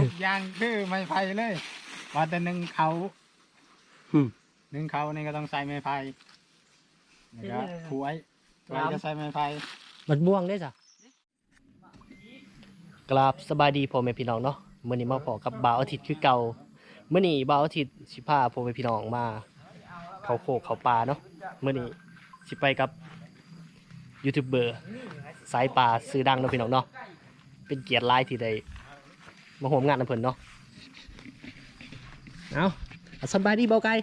ทุกอย่างคือไม้ไผ่เลยว่าแต่หนึ่งเขาอืม หนึ่งเขานี่ก็ต้องใส่ไม้ไผ่แล้วก็ถ้วยถ้วยก็ใส่ไม้ไผ่ มันม่วงได้จ้ะกราบสบายดีพ่อแม่พี่น้องเนาะมื้อนี้มาพอกับบ่าวอาทิตย์คือเก่ามื้อนี้บ่าวอาทิตย์สิพาพ่อแม่พี่น้องมา เขาโคกเขาปลาเนาะมื้อนี้สิไปกับยูทูบเบอร์สายปลาซื้อดังเนาะพี่น้องเนาะเป็นเกียรติหลายที่ได้ มาร่วมงานนำเพิ่นเนาะเอาอะสบายดีเบาไก่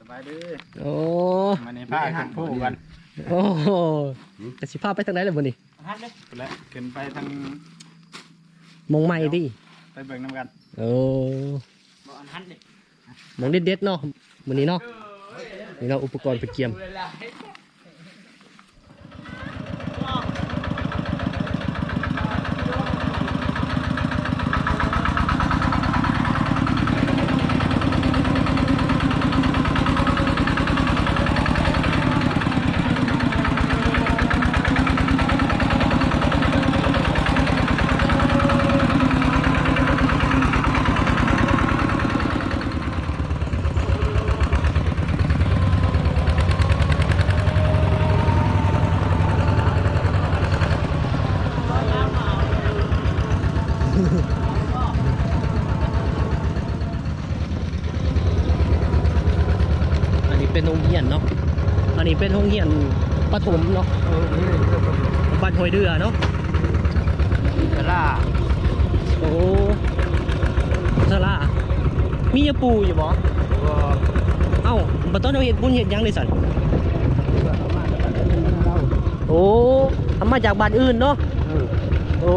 สบายดีโอ้มันนี่ผ้าขึ้นผู้กันโอ้โหจะสิพาไปทางไหนล่ะมื้อนี้และขึ้นไปทางมองใหม่ดิไปเบิ่งน้ำกันโอ้มองเด็ดๆเนาะมื้อนี้เนาะนี่เนาะอุปกรณ์ไปเกียม อันนี้เป็นโรงเรียนเนาะ อันนี้ เป็นโรงเรียนประถมเนาะบ้านห้วยเดือเนาะเวลาโอ้สลามียาปูอยู่บ่เอ้าบ่ต้องเอาเห็ดบุญเห็ดหยังเลยสันโอ้ทำมาจากบ้านอื่นเนาะ โอ้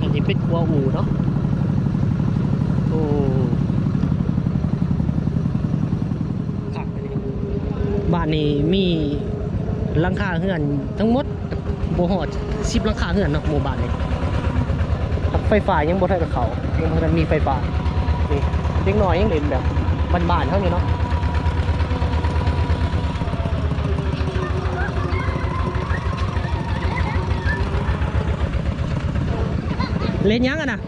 อันนี้เป็นครัว อูเนาะโอ้ครับอันนี้บ้านนี้มีหลังคาเฮือนทั้งหมดบ่ฮอด10หลังคาเฮือนเนาะหมู่บ้านนี้ไฟฟ้ายังบ่ทันกับเขายังบ่ทันมีไฟฟ้านี่เด็กน้อยยังเล่นแบบบ้านๆเท่านี้เนาะ เล่นยังอะนะ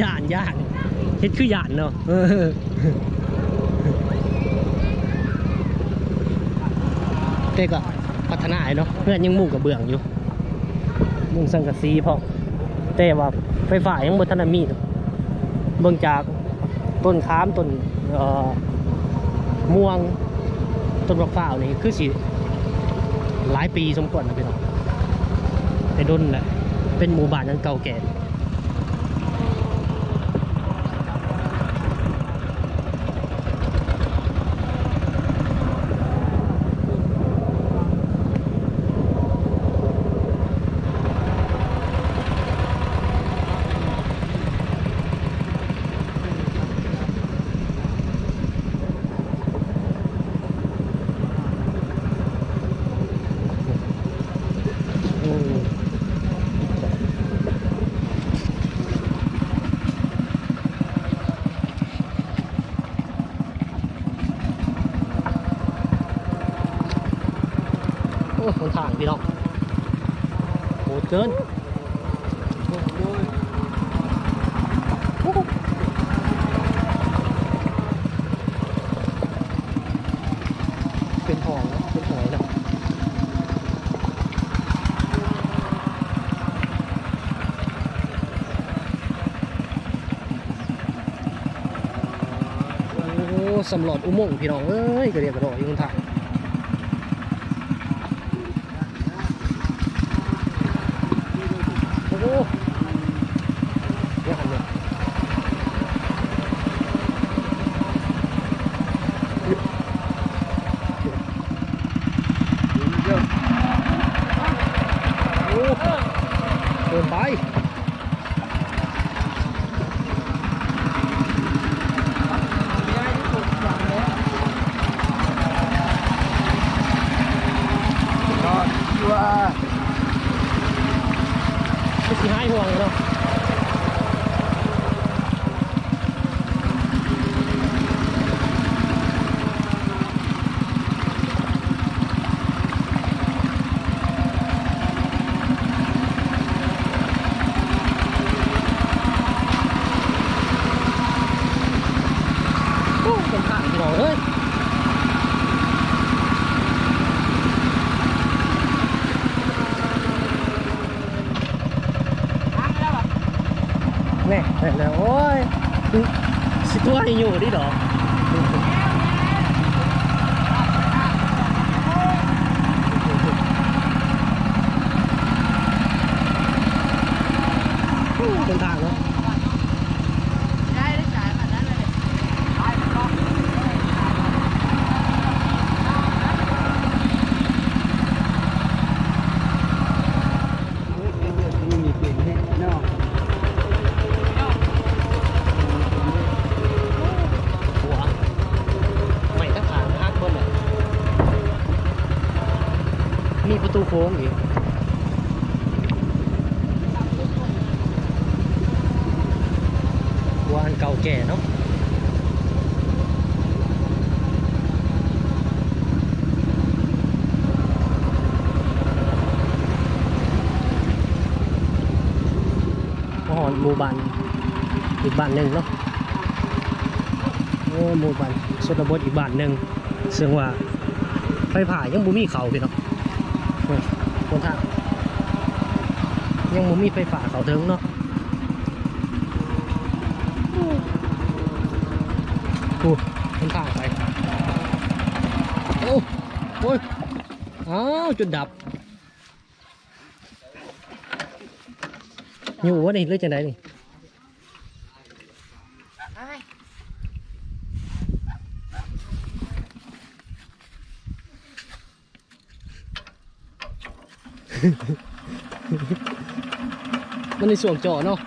ย่านย่านเฮ็ดคือย่านเนาะเออแต่ก็พัฒนาอยู่เนาะเพื่อนยังมุ่งกับเบื้องอยู่ มุ่งสังกะสีพอแต่ว่าไฟฟ้ายังบ่ทันได้มีเนาะเบิ่งจากต้นขามต้นเอ่อม่วงต้นมะพร้าวนี่คือสิ หลายปีสมควรนะพี่น้องแต่ดนแหละเป็นหมู่บ้านอันเก่าแก่ พี่น้องโหดเกินโอ้โหเป็นหองนะเป็นหอยนะโอ้สำรวจอุโมงค์พี่น้องเอ้ยก็เรียกกระโดดอยู่บนทางโอ้โหเดี๋ยวหันเลยโอ้เกินไป ก็ที่ว่า ที่หายห่วงเนาะโอ้เป็นข้างพี่น้องเอ้ย แน่แน่แน่โอ้ยสิ ตัวให้อยู่ดิดอกเป็นทางเนาะหัวไม่ถ้าขางฮักเบิ้ลเลยมีประตูโค้งอีกวอันเก่าแก่เนาะหอนหมู่บ้านอีกบ้านหนึ่งเนาะโอ้หมู่บ้านชนบทอีกบ้านหนึ่งซึ่งว่าไฟผ่ายังบ่มีเขาพี่เนาะ คนทางยังบ่มีไฟฟ้าเขาถึงเนาะโอ้คนทางไป โอ้โอ้ยอ้าวจุดดับอยู่วะนี่หรือจะไหนนี่ มันในส่วงจอเนาะ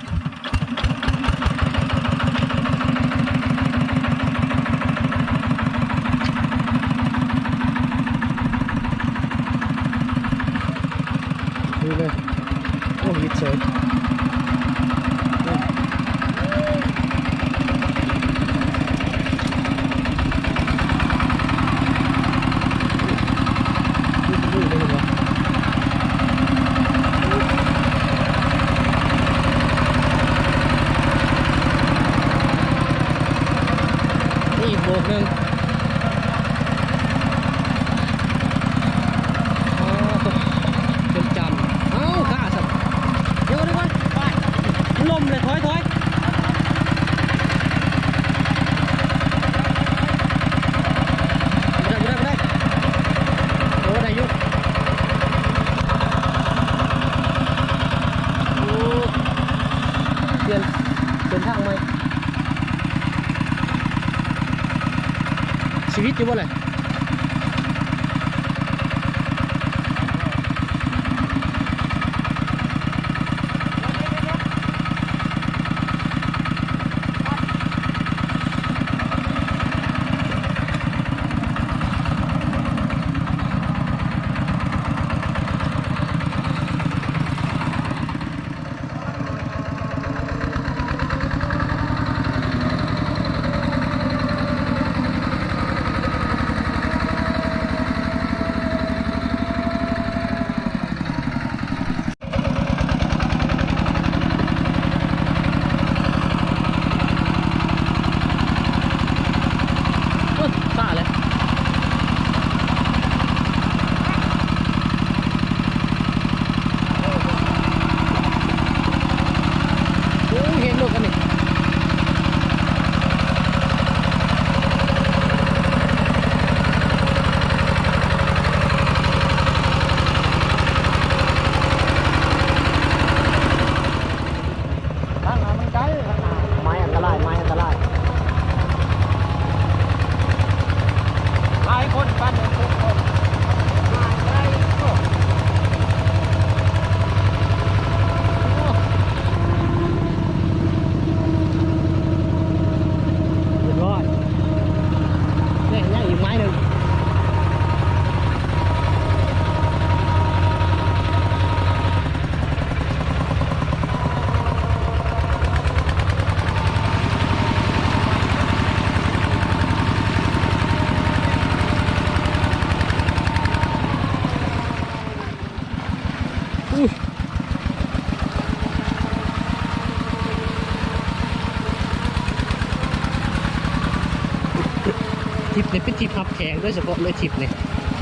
ปเนี่ยเป็นทิปพับแขงโดยเฉพาะเลยทิปเนี่ย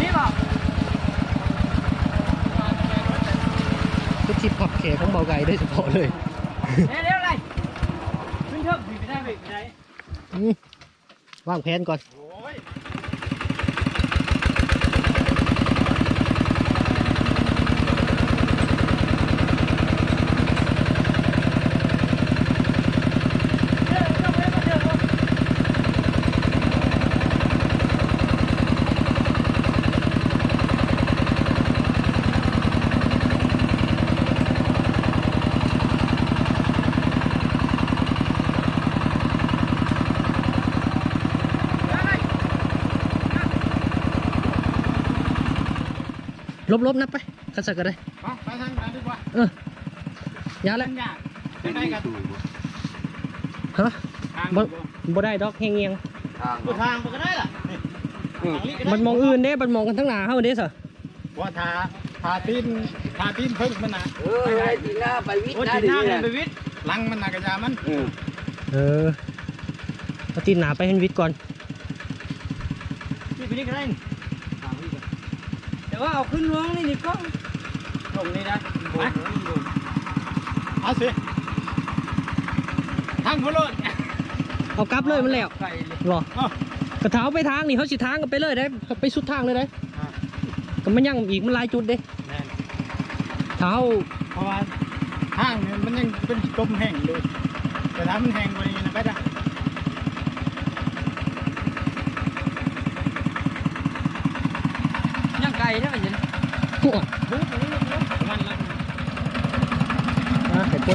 นี่บอกเป็นทิปพับแขงของเบาไก่โดยเฉพาะเลยเดี๋ยวเดี๋ยวอะไรขึ้นเถอะบีบไม่ได้บีบไม่ได้อืมวางแผนก่อน โอ้ยลบๆนับไปคัดสักก็ได้ไปไปทางไหนดีกว่าเออยาแล้วมันยากจะได้กันฮะทางบ่บ่ได้ดอกเฮียงเงียงกูทางมันก็ได้ล่ะนี่ทางนี้ก็ๆมันมองอื่นเด้มันมองกันทั้งหน้าเฮาเด้ซะว่าทาทาตีนทาตีนเพิ่งมันน่ะเออไอ้ที่หน้าไปวิทโอ้ย์ยนะตีดีหน้าเนี่มัยนไปวิทย์หลังมันน่ะกระยามันเออเออเอาตีนหนาไปให้วิทย์ก่อนบีบไปนี่ก็ได้ แต่ว่าเอาขึ้นลงนี่นี่ก็ลงนี่นะไปเอาสิทางพุโรดเอากลับเลยมันแล้วไก่เลยหรอเอ้ากระเท้าไปทางนี่เขาสิทางกันไปเลยได้ไปสุดทางเลยได้ก็มันยังอีกมันหลายจุดเด้แม่นเท้าเพราะว่าทางเนี่ยมันยังเป็นจมแห้งอยู่แต่ถ้ามันแห้งกว่านี้นะไปได้ ย่างไก่ได้ไหมเนี่ย หัว มันละ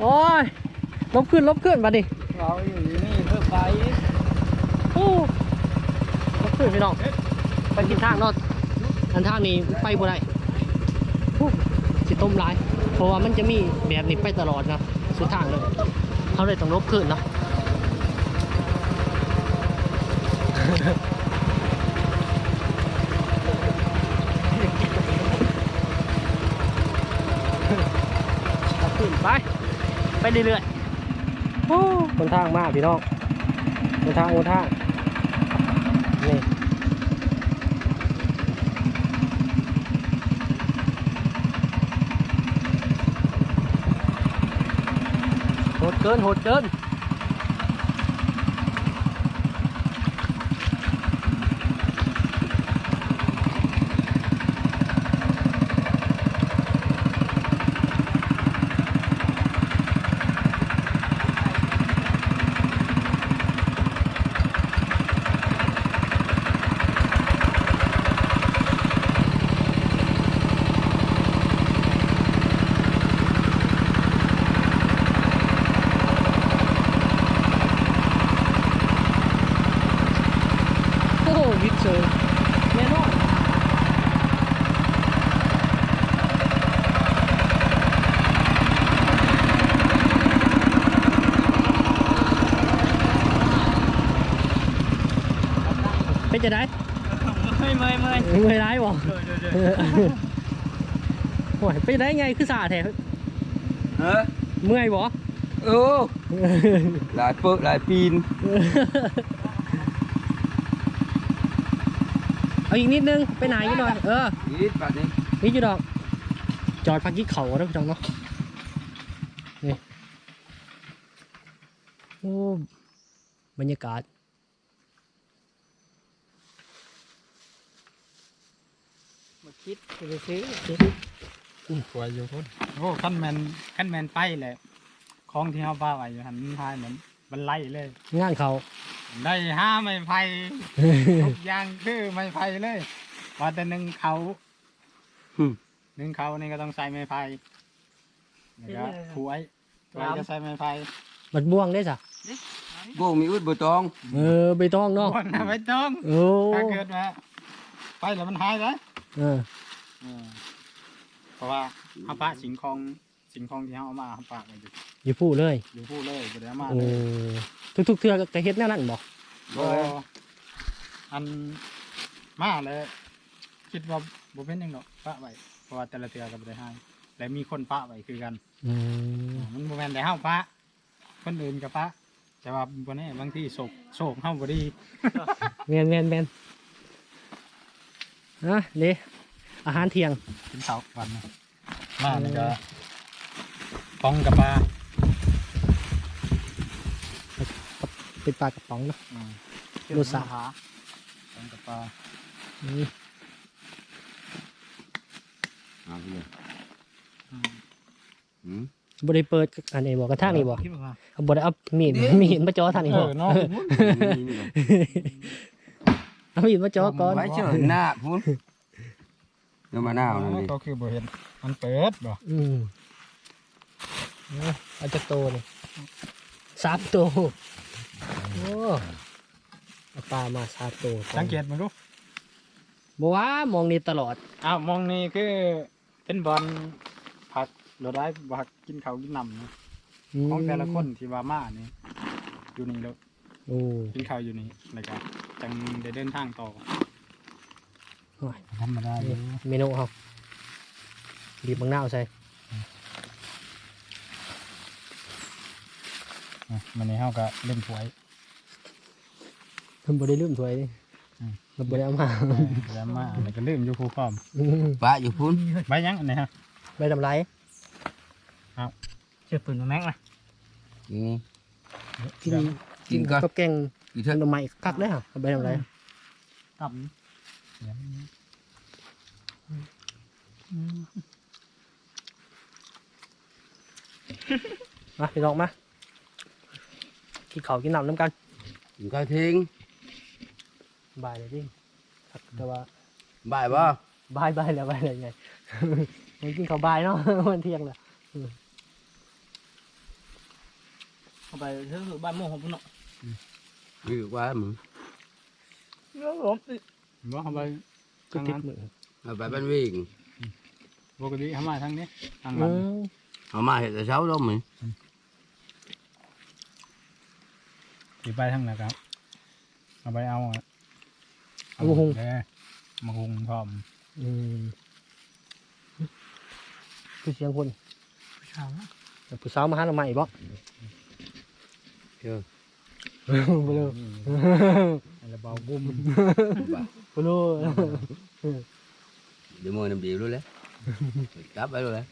โอ้ยลบขึ้นลบขึ้นมาดิเราอยู่นี่เพื่อไปโอ้ลบขึ้นพี่น้องไปกินทางเนอดอันทางนี้ไปบ่ได้โอ้สิต้มหลาย เพราะว่ามันจะมีแบบนี้ไปตลอดนะสุดทางเลยเขาเลยต้องลบขึ้นเนาะ ขึ้นไป ไป เรื่อยๆโอ้คนทางมากพี่น้องโอทางโอทางนี่โหดเกินโหดเกิน โอ้โหวิทย์เชยแน่นอน เป็นจะได้เมื่อยเมื่อยเมื่อยเมื่อยร้ายบ่เดี๋ยวเดี๋ยวเดี๋ยวเออโอ้ยเป็นได้ไงคือสาแท้ฮะเมื่อยบ่โอ้หลายเปิดหลายปีนเอาอีกนิดนึงไปไหนนิดหน่อยเอออีดปัดนี้นี่อยู่ดอกจอดพักกี้เขาแล้วพี่น้องเนาะนี่โอ้บรรยากาศ มาคิดไปซื้อสวยอยู่พุ่นโอ้ขั้นแมนขั้นแมนไปแหละของที่เขาบ้าไว้อยู่หันมันพายเหมือนมันไล่เลย งานเขาได้ห้าไม้ไผ่ทุกอย่างคือไม้ไผ่เลยว่าแต่หนึ่งเขาหนึ่งเขานี่ก็ต้องใส่ไม้ไผ่แล้วก็ขวยขวยก็ใส่ไม้ไผ่บัดม่วงได้จ้ะโบมีอุดบ่ตอง เออใบตองเนาะคนน่ะไม่ต้อง โอ้ถ้าเกิดว่าไปแล้วมันหายเลย เออ เออเพราะว่าเขาปะสิงคองสิงคองที่เขาเอามาเขาปะไว้อยู่อยู่พูดเลย อยู่ผู้เลยบ่ได้เอามาโอ้ เลยทุกๆเทือก็เฮ็ดแนวนั้นบ่ บ่อันมาเลยคิดว่าบ่เป็นหยังดอกปะไว้เพราะว่าแต่ละเทือก็บ่ได้ให้และมีคนปะไว้คือกัน อืมมันบ่แม่นแต่เฮาปะคนอื่นก็ปะแต่ว่าบ่แน่บางทีโศกโศกเฮาบ่ดี แมนแมนแมน อะนี่อาหารเที่ยงกินข้าววันนะมานี่ก็ปองกับปลาเป็นปลากระป๋องเนาะอืมรสชาติปองกับปลาอืมเอาไปเลยอืมหืมบ่ได้เปิดอันนี้บ่กระทางนี่บ่คิดว่าเอาบ่ได้เอามีดมีดมาจ่อทางนี้เอบ่อเนาะนี่นี่ เอามีดมาจ่อก่อนไว้เชิญหน้าพุ่นเดี๋ยวมาหน้าเอานั่นดิก็คือบ่เห็นมันเปิดบ่อืมเอาเอาจะโตนี่สามโตโอ้เอาปลามาสามโตสังเกตมาดูบ่ว่ามองนี่ตลอด อ้าวมองนี่คือเป็นบอลผักเราได้ผักกินเขาวกินน้ำนะมของแต่ละคนที่ว่ามานี่อยู่นี่แล้วโอ้กินข้าวอยู่นี่แล้วก็ จังได้เดินทางต่อโอ้ยธรรมดาอยู่เมนูเฮาบีบบางนาวใส่มันนี้เฮาก็เล่นถวยเพิ่นบ่ได้ลืมถ้วยนี่อืมเราบ่ได้เอามาแล้วมาอันนี้ก็ลืมอยู่คู่พร้อมอืมปะอยู่พุ่นใบยังอันนี้ฮะใบทำไรเชื่อปืนมาแม็กนะนี่กินกินก่อนกับแกง อีหเถอะน่อไม้คักเลยฮะเอาใบทำไรตับมาพี่น้องมากินข้าวกินน้ำน้ำกันกินข้าวเทิ้งบายเลยดิครับแต่ว่าบ่ายบ่บายบายแล้วบายเลยไงมันกินข้าวบายเนาะมันเที่ยงแล้วเข้าไปเชื่อบ้านโมงของพุ่นเนาะมีว่ามึงเรื่องผมบ่เอาไปก็ทางติดนั้นมือเอาไปบ้านวิ่งปกติเฮามาทางนี้ทางอืนั้นมเอามาเห็ดแต่เช้าแล้วมึงสิไปทางไหนครับเอาไปเอาอะเอามาหุง เด้อมาหุงพร้อมอืมคือเสียงคนผู้ชายนะผู้สาวมาหาหน่อไม้บ่เชื่อบ่รู้อะไรเบาบุ้มบ่รู้เดี๋ยวมือน้ำดีรู้เลยจับไปรู้เลย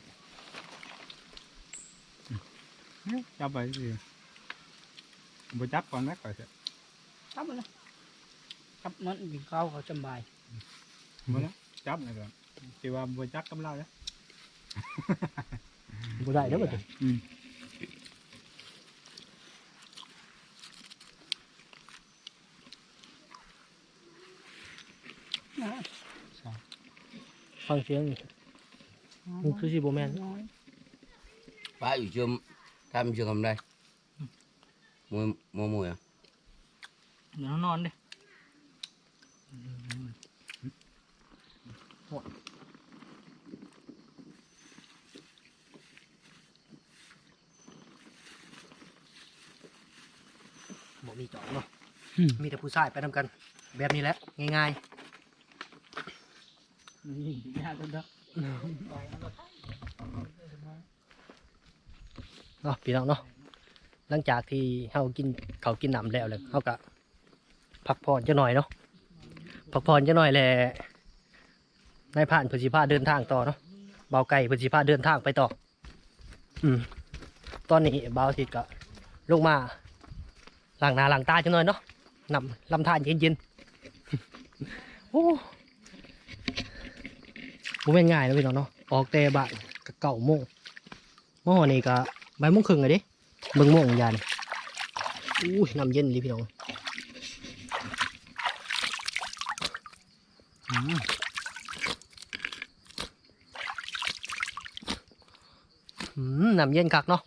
จับไปสิบ่จับก่อนนะก่อนเถอะ ครับมันนะครับมันกินข้าวเขาสบาย บ่นะจับนะก่อนที่ว่าบ่จักกับเราเด้อ บ่ได้เด้อบัดนี้ อืม นะ ฟังเสียงนี่มันคือสิบ่แม่นน้อยป้าอยู่ช่วงทำช่วงทำไรมวยมวยมวยอะเดี๋ยวนอนดิบ่มีจอดเนาะมีแต่ผู้ชายไปทำกัน แบบนี้แหละ ง่าย นี่ยากจังเด้อๆเนาะพี่น้องเนาะหลังจากที่เฮากินเขากินน้ำแล้วเลยเฮาก็พักผ่อนจักหน่อยเนาะพักผ่อนจักหน่อยแหละนายผ่านพิ่นสิพาเดินทางต่อเนาะเบาไก่พิ่นสิพาเดินทางไปต่อ อืมตอนนี้เบาทิก็ลงมาหล้างหน้าล้างตาจังหน่อยเนาะนำลำธารเย็นๆโอ้ บ่แม่นง่ายนะพี่น้องเนาะออกแต่บ่ายก็เก้าโมงมื่อวานนี้ก็บ่ายโมงครึ่งเลยดิเบิ่งโมงยานอู้ยน้ำเย็นเลยพี่น้องอืมอืมน้ำเย็นคักเนาะ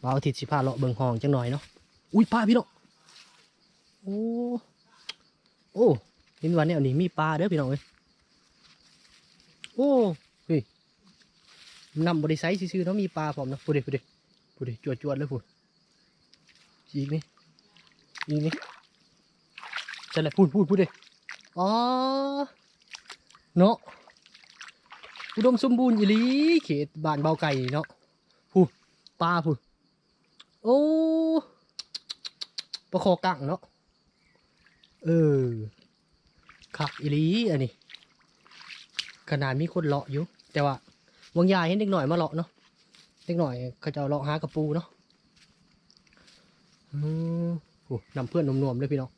เราเอาทิศสิพาเลาะเบิ่งห้องจังหน่อยเนาะอุ้ยปลาพี่น้องโอ้โอ้เห็นวันนี้อันนี้มีปลาเด้อพี่น้องเอ้ย โอ้ยนำบริไซส์ซื่อๆเนาะมีปลาพร้อมเนาะพูดดิพูดดิพูดดิจวดๆเลยพูดอีกนี่อีกนี่จะอะไรพูดพูดพูดดิอ๋อเนาะอุดมสมบูรณ์อีหลีเขตบ้านเบาไก่เนาะพูดปลาพูดโอ้ปลาคอกังเนาะเออคักอีหลีอันนี้ ขนาดมีคนเลาะอยู่ แต่ว่าบางยายเห็นเด็กหน่อยมาเลาะเนาะเด็กหน่อยเขาจะเลาะหากระปูเนาะอืมโอ้นำเพื่อนนวมๆเลยพี่น้อง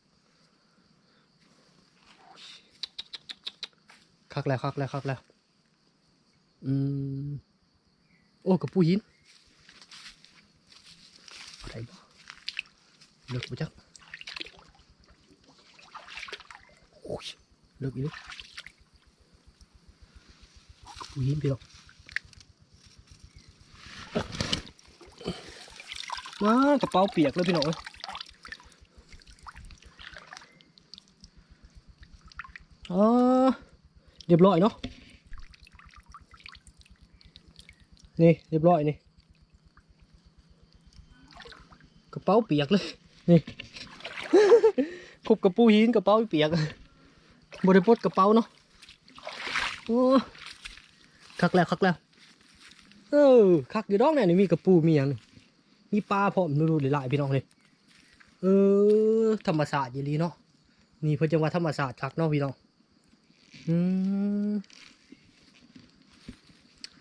คักแล้วคักแล้วคักแล้วอืมโอ้กระปูหินอะไรบ้าเลิกไปจักโอ้ยเลิกอีก แล้วผู้หญิงพี่น้องมากระเป๋าเปียกเลยพี่น้องอ้ยอ๋อเรียบร้อยเนาะนี่เรียบร้อยนี่กระเป๋าเปียกเลยนี่ครบกระปูหินกระเป๋าเปียกบริปลดกระเป๋าเนาะโอ้ คักแล้วคักแล้ว เออคักอยู่ดอกเนี่ยนี่มีกระปูมีอย่างมีปลาพร้อมดูหลายๆพี่น้องเลย เออ ธรรมศาสตร์อย่างนี้เนาะนี่เพื่อจังวัดธรรมศาสตร์คักเนาะพี่น้องอืม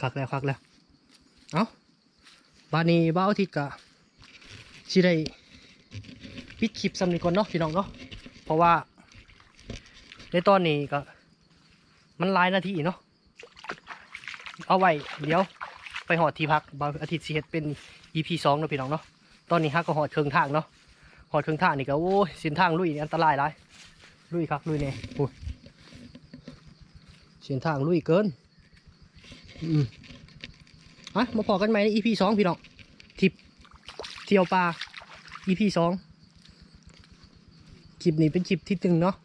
คักแล้วคักแล้ว เอ้าบานนี้บ้าอาทิตย์กะสิได้ปิดคลิปสำนึกก่อนเนาะพี่น้องเนาะเพราะว่าในตอนนี้ก็มันหลายนาทีเนาะ เอาไว้เดี๋ยวไปหอดที่พักบางอาทิตย์สิเฮ็ดเป็น EP สองเนาะพี่น้องเนาะตอนนี้ฮักก็หอดเครื่องทางเนาะหอดเครื่องทางนี่ก็โอ้ยเส้นทางลุยนี่อันตรายหลายลุยครับลุยเนี่ยโอ้ยเส้นทางลุยเกินอืมอะมาพอกันไหมใน EP สองพี่น้องทิปเที่ยวป่า EP สองคลิปนี้เป็นคลิปที่หนึ่งเนาะ